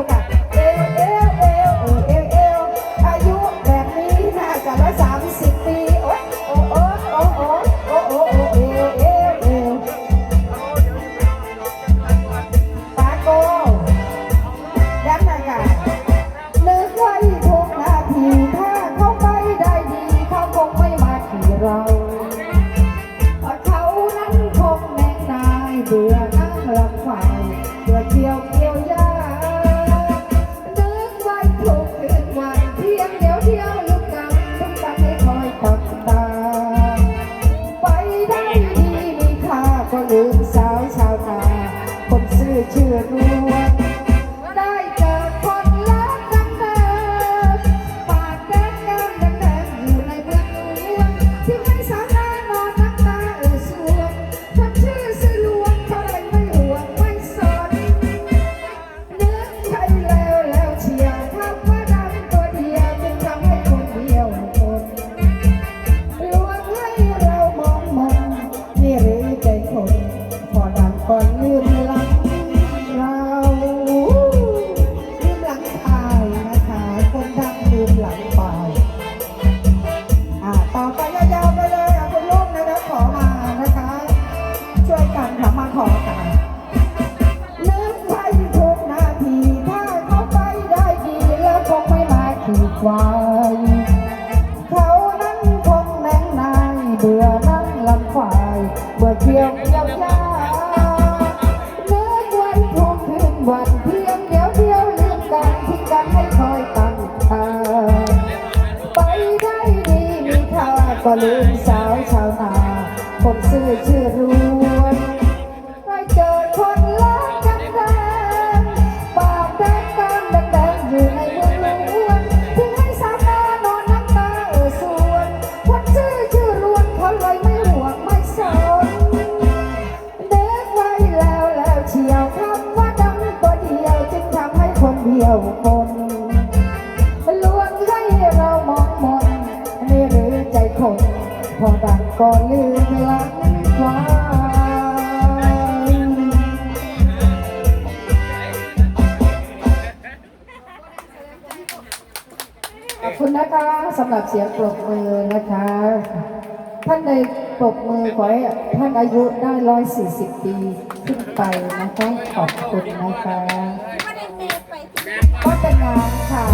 วค่ะ เอวเอวเอวเอวเอวเอวอายุแบบนี้น่าจะร้อยสามสิบปีโอ๊ยโอ้โอ้โอ้โอ้โอ้โอ้โอ้เอวเอวเอวปาโกย้ำหน่อยค่ะนึกไว้ทุกนาทีถ้าเขาไปได้ดีเขาคงไม่มาขี่เราเพราะเขานั้นคงแน่นายเบื่อนั่งลำไฟเคน ขีดไว้เขานั้นคงแน่งนายเบื่อนั่งลำฝ่ายเบื่อเที่ยวเกี่ยวยานึกไว้ทุกคืนวันเพียงเดียวเดียวลืมกันที่กันให้คอยตั้งตาไปได้ดีมีค่าก็ลืมสาวชาวนาคนซื่อชื่อรู้ เชียวคำว่าดำตัวเดียวจึงทำให้คนเดียวคนลวงให้เรามองมนนี่หรือใจคน พอดังก็ลืมหลังไว้ขอบคุณนะคะสำหรับเสียงปรบมือนะคะ ท่านใด ปรบมือขอให้ท่านอายุได้140ปีขึ้นไปนะคะขอบคุณนะคะก็จะงานค่ะ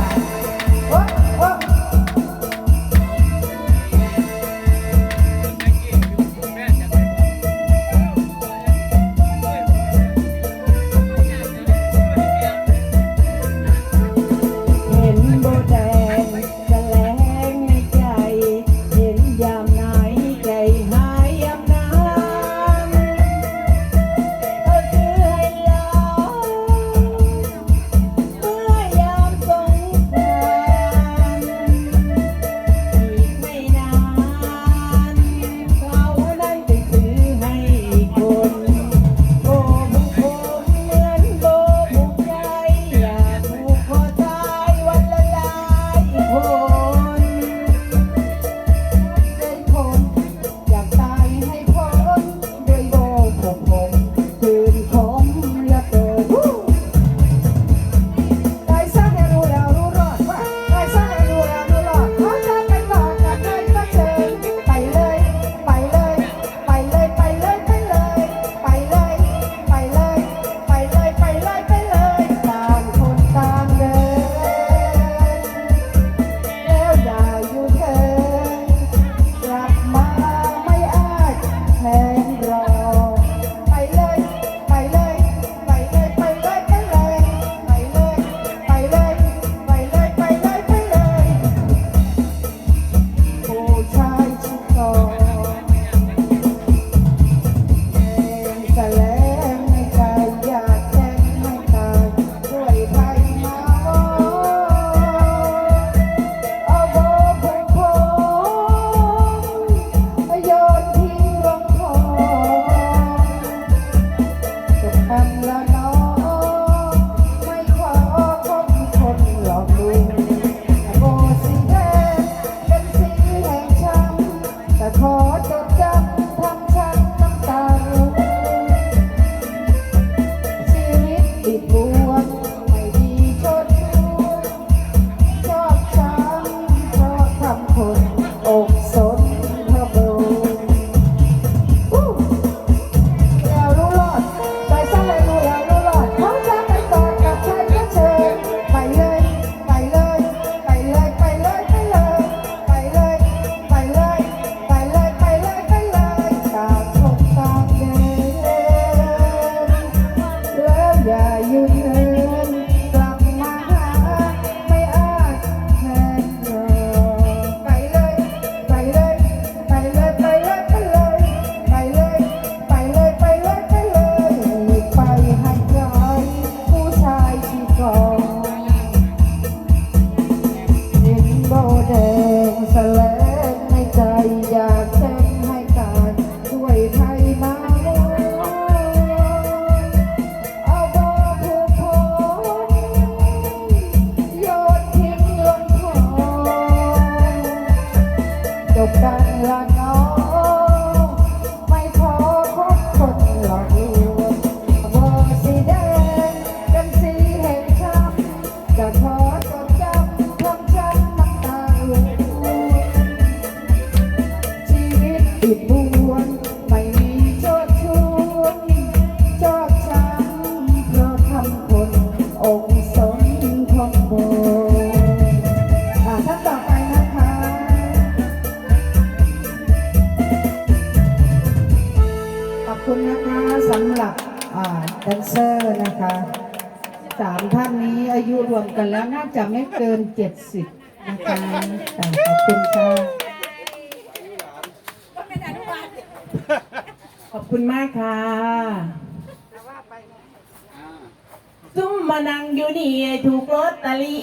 โอ๊ะโอ๊ะ คุณนะคะสำหรับดันเซอร์นะคะสามท่านนี้อายุรวมกันแล้วน่าจะไม่เกินเจ็ดสิบนะคะขอบคุณค่ะขอบคุณมากค่ะซุ่มมานั่งอยู่นี่ถูกลอตเลลี